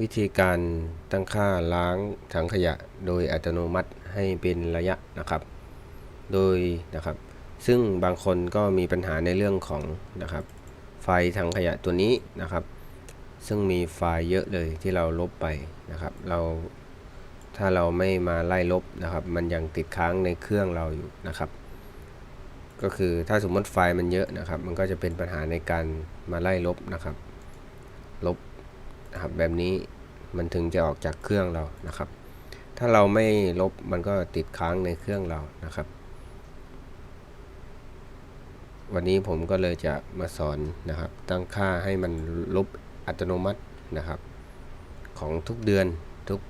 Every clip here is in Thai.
วิธีการตั้งค่าล้างถังขยะโดยอัตโนมัติให้เป็นระยะนะครับ โดยนะครับ ซึ่งบางคนก็มีปัญหาในเรื่องของนะครับ ไฟถังขยะตัวนี้นะครับ ซึ่งมีไฟล์เยอะเลยที่เราลบไปนะครับ เราถ้าเราไม่มาไล่ลบนะครับ มันยังติดค้างในเครื่องเราอยู่นะครับ ก็คือถ้าสมมติไฟล์มันเยอะนะครับ มันก็จะเป็นปัญหาในการมาไล่ลบนะครับ ลบ นะครับแบบนี้มันถึงจะออกจากเครื่องเรานะครับ ถ้าเราไม่ลบมันก็ติดค้างในเครื่องเรานะครับ วันนี้ผมก็เลยจะมาสอนนะครับ ตั้งค่าให้มันลบอัตโนมัตินะครับ ของทุกเดือนทุก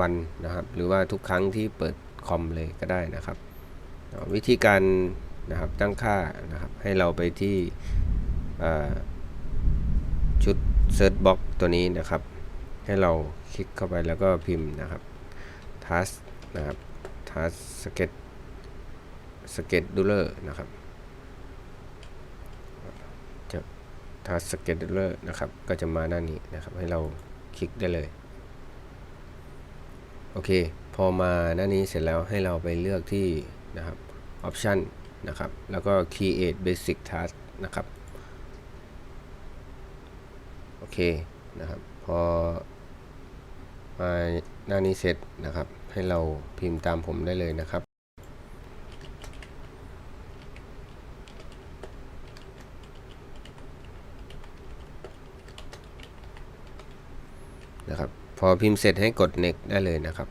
วันนะครับ หรือว่าทุกครั้งที่เปิดคอมเลยก็ได้นะครับ วิธีการนะครับตั้งค่านะครับให้เราไปที่ชุด Search Box ตัวนี้นะครับ ให้เราคลิกเข้าไปแล้วก็พิมพ์นะครับ task นะครับ task sket scheduler นะครับจะ task scheduler นะครับ ก็จะมาหน้านี้นะครับ ให้เราคลิกได้เลย โอเค พอมาหน้านี้เสร็จแล้วให้เราไปเลือกที่นะครับ option นะครับ แล้วก็ create basic task นะครับ โอเคนะครับ พอมาหน้านี้เสร็จนะครับ ให้เราพิมพ์ตามผมได้เลยนะครับนะครับ พอพิมพ์เสร็จให้กด next ได้เลยนะครับ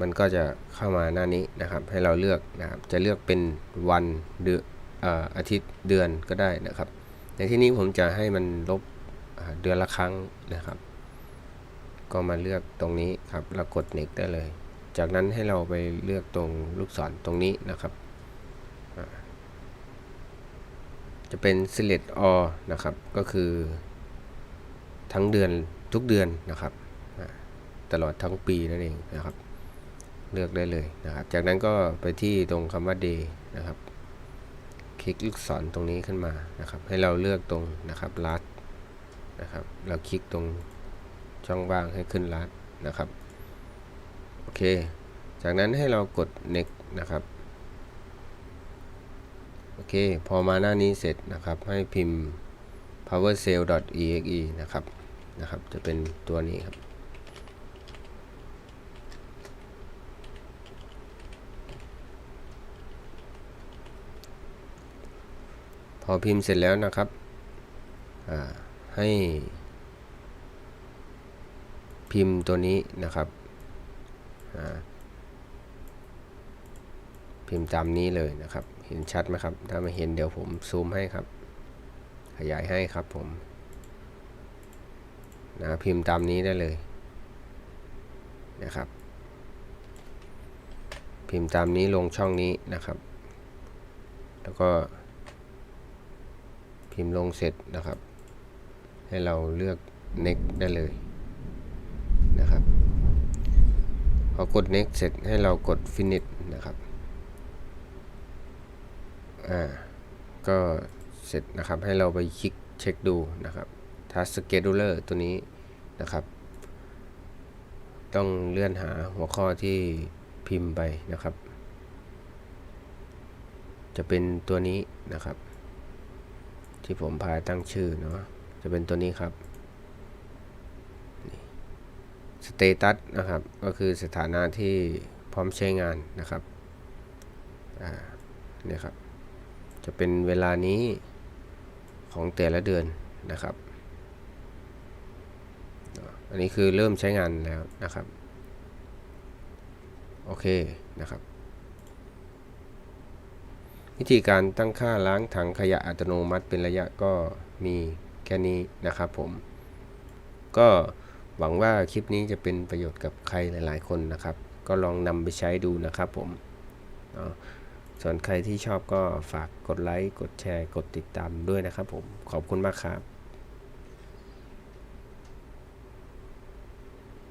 มันก็จะเข้ามาหน้านี้นะครับ ให้เราเลือกนะครับ จะเลือกเป็นวันเดือนอาทิตย์เดือนก็ได้นะครับ ในที่นี้ผมจะให้มันลบ เดือนละครั้งนะครับ ก็มาเลือกตรงนี้ครับแล้วกด next ได้เลย จากนั้นให้เราไปเลือกตรงลูกศรตรงนี้นะครับ จะเป็น select all นะครับ ก็คือทั้งเดือนทุกเดือนนะครับ ตลอดทั้งปีนั่นเองนะครับ เลือกได้เลยนะครับ จากนั้นก็ไปที่ตรงคำว่า day นะครับ คลิกลูกศรตรงนี้ขึ้นมานะครับ ให้เราเลือกตรงนะครับ last นะครับ เราคลิกตรงช่องว่างให้ขึ้น last นะครับ โอเค จากนั้นให้เรากด next นะครับ โอเค พอมาหน้านี้เสร็จนะครับ ให้พิมพ์ powercell.exe นะครับ นะครับ จะเป็นตัวนี้ครับพอพิมพ์เสร็จแล้วนะครับ อ่า ให้ พิมพ์ตัวนี้นะครับพิมพ์ตามนี้เลยนะครับ เห็นชัดไหมครับ ถ้าไม่เห็นเดี๋ยวผมซูมให้ครับ ขยายให้ครับผมนะพิมพ์ตามนี้ได้เลยนะครับ พิมพ์ตามนี้ลงช่องนี้นะครับ แล้วก็พิมพ์ลงเสร็จนะครับ ให้เราเลือก next ได้เลยนะครับ พอกด next เสร็จให้เรากด finish นะครับ อ่า ก็เสร็จนะครับให้เราไปคลิกเช็คดูนะครับ task scheduler ตัวนี้นะครับ ต้องเลื่อนหาหัวข้อที่พิมพ์ไปนะครับ จะเป็นตัวนี้นะครับ ที่ผมพาตั้งชื่อเนาะ จะเป็นตัวนี้ครับสเตตัสนะครับ ก็คือสถานะที่พร้อมใช้งานนะครับอ่าเนี่ยครับ จะเป็นเวลานี้ของแต่ละเดือนนะครับ อันนี้คือเริ่มใช้งานแล้วนะครับ โอเคนะครับ วิธีการตั้งค่าล้างถังขยะอัตโนมัติเป็นระยะก็มี แค่นี้นะครับผม ก็หวังว่าคลิปนี้จะเป็นประโยชน์กับใครหลาย ๆ คนนะครับ ก็ลองนำไปใช้ดูนะครับผมส่วนใครที่ชอบก็ฝากกดไลค์ กดแชร์ กดติดตามด้วยนะครับผม ขอบคุณมากครับ